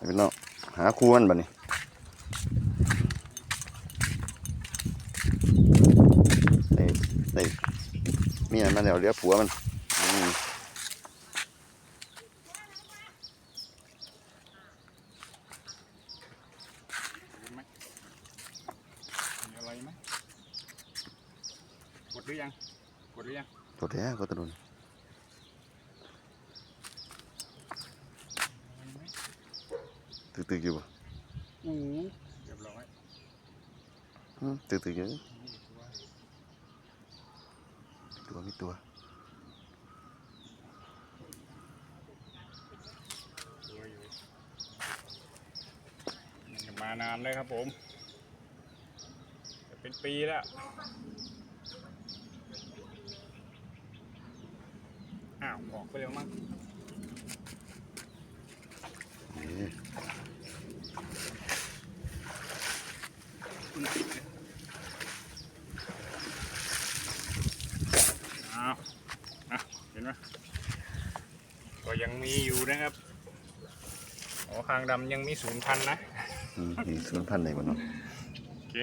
ให้พี่น้องหาครูมันบัดนี้ได้ได้มีอันมาแล้วเหลือผัวมันอืมเห็นไหมมีอะไรไหมกดหรือยังกดหรือยังตัวแท้ก็ตะโดน อะไรไหม ตึกๆอยู่บ่อู้เรียบร้อยอืมตึกๆอยู่นี่ตัวตัวมีตัวตัวอยู่นี่มานานเลยครับผมจะเป็นปีแล้วอ้าวออกไปเร็วมั้ง นี่ อ้าวอะเห็นไหมก็ยังมีอยู่นะครับอ๋อคางดำยังมีศูนย์พันนะอืมนี่ศูนย์พันไหนบ่เนาะโอเค